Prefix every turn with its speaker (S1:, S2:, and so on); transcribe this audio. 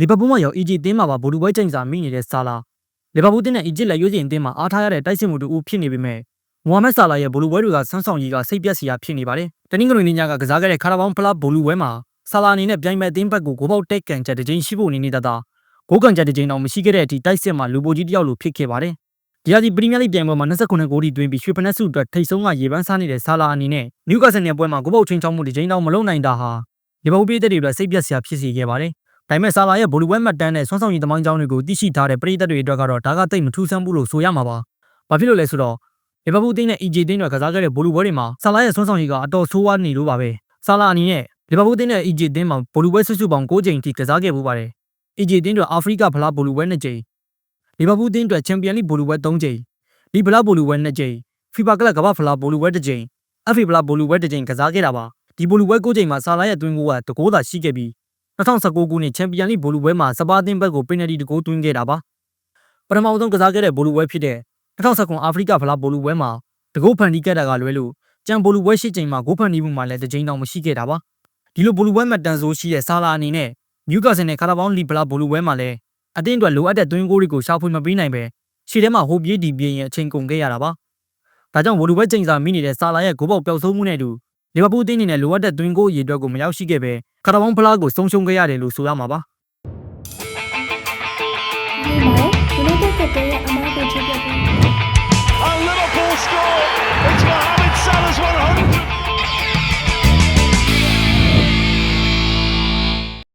S1: လီဗာပူးမှာရောအီဂျစ်တင်းမှာပါဘော်လူပွဲချိန်စာမိနေတဲ့ဆာလာလီဗာပူးတင်းနဲ့အီဂျစ်လက်ရွေးစင်အတင်းမှာအားထားရတဲ့တိုက်စစ်မှုတူဦးဖြစ်နေပေမဲ့မိုဟာမက်ဆာလာရဲ့ဘော်လူပွဲတွေကဆန်းဆောင်ကြီးကစိတ်ပြက်စရာဖြစ်နေပါတယ်။တနင်္ဂနွေနေ့ညကကစားခဲ့တဲ့ခါရာဘောင်းဖလားဘော်လူပွဲမှာဆာလာအနေနဲ့ပြိုင်မဲ့အတင်းဘက်ကိုဂိုးပေါက်တက်ကန်ချက်တစ်ချိန်ရှိဖို့နေနေတာဂိုးကန်ချက်တစ်ချိန်တော့မရှိခဲ့တဲ့အထိတိုက်စစ်မှာလူပိုကြီးတယောက်လိုဖြစ်ခဲ့ပါတယ်။ဒီဟာဒီပရီးမီးယားလိပြိုင်ပွဲမှာ29ဂိုးထိတွင်းပြီးရွှေဖနက်စုအတွက်ထိတ်ဆုံးကရေပန်းစားနေတဲ့ဆာလာအနေနဲ့နျူကာဆယ်နယ်ပွဲမှာဂိုးပေါက်ချင်းချောင်းမှုတစ်ချိန်တော့မလုံနိုင်တာဟာလီဗာပူးပြည်သက်တွေအတွက်စိတ်ပြက်စရာဖြစ်စေခဲ့ပါတယ်။ ဒါပေမဲ့ဆာလာရဲ့ဘော်လူပွဲမှတ်တမ်းနဲ့ဆွမ်းဆောင်ရည်သမိုင်းကြောင်းတွေကိုသိရှိထားတဲ့ပရိသတ်တွေအတွက်ကတော့ဒါကတိတ်မထူးဆန်းဘူးလို့ဆိုရမှာပါ။ဘာဖြစ်လို့လဲဆိုတော့လီဗာပူးတင်းနဲ့ EJ တင်းတွေကစားခဲ့တဲ့ဘော်လူပွဲတွေမှာဆာလာရဲ့ဆွမ်းဆောင်ရည်ကအတော်ဆိုးဝါးနေလို့ပါပဲ။ဆာလာအနေနဲ့လီဗာပူးတင်းနဲ့ EJ တင်းမှာဘော်လူပွဲဆွစုပေါင်း6ချိန်ထိကစားခဲ့ပူပါတယ်။ EJ တင်းတွေအာဖရိကဖလားဘော်လူပွဲ2ချိန်လီဗာပူးတင်းတွေချန်ပီယံလိဘော်လူပွဲ3ချိန်လီဖလားဘော်လူပွဲ2ချိန်ဖီဖာကလပ်ကမ္ဘာဖလားဘော်လူပွဲ1ချိန် FA ဖလားဘော်လူပွဲ1ချိန်ကစားခဲ့တာပါဒီဘော်လူပွဲ9ချိန်မှာဆာလာရဲ့အတွင်းကိုကတကိုးသာရှိခဲ့ပြီး 2019ခုနှစ်ချန်ပီယံလိဘော်လူပွဲမှာစပါးတင်းဘက်ကိုပင်နယ်တီတကိုးသွင်းခဲ့တာပါပထမဆုံးကစားခဲ့တဲ့ဘော်လူပွဲဖြစ်တဲ့2019အာဖရိကဖလားဘော်လူပွဲမှာတကိုးဖန်တီးခဲ့တာကလွဲလို့ကြံဘော်လူပွဲ၈ချိန်မှာဂိုးဖန်တီးမှုမှာလည်းတစ်ချိန်တောင်မရှိခဲ့တာပါဒီလိုဘော်လူပွဲမှတ်တမ်းဆိုးရှိတဲ့ဆာလာအနေနဲ့နျူကာဆယ်နဲ့ကာရာဘောင်းလီဖလားဘော်လူပွဲမှာလည်းအတင်းအတွက်လိုအပ်တဲ့သွင်းဂိုးတွေကိုရှာဖွေမပေးနိုင်ပဲရှေ့ထဲမှာဟိုပြေးဒီပြေးရင်အချိန်ကုန်ခဲ့ရတာပါဒါကြောင့်ဘော်လူပွဲချိန်စာမိနေတဲ့ဆာလာရဲ့ဂိုးပေါက်ပျောက်ဆုံးမှုနဲ့အတူ လီဗာပူးအသင်းအနေနဲ့လိုအပ်တဲ့သွင်းဂိုးအရေအတွက်ကိုမရောက်ရှိခဲ့ပဲကာရာဘောင်းဖလားကိုဆုံးရှုံးခဲ့ရတယ်လို့ဆိုရမှာပါ
S2: ဒီမှာ United ကတည်းကအမားကိုချပြပေး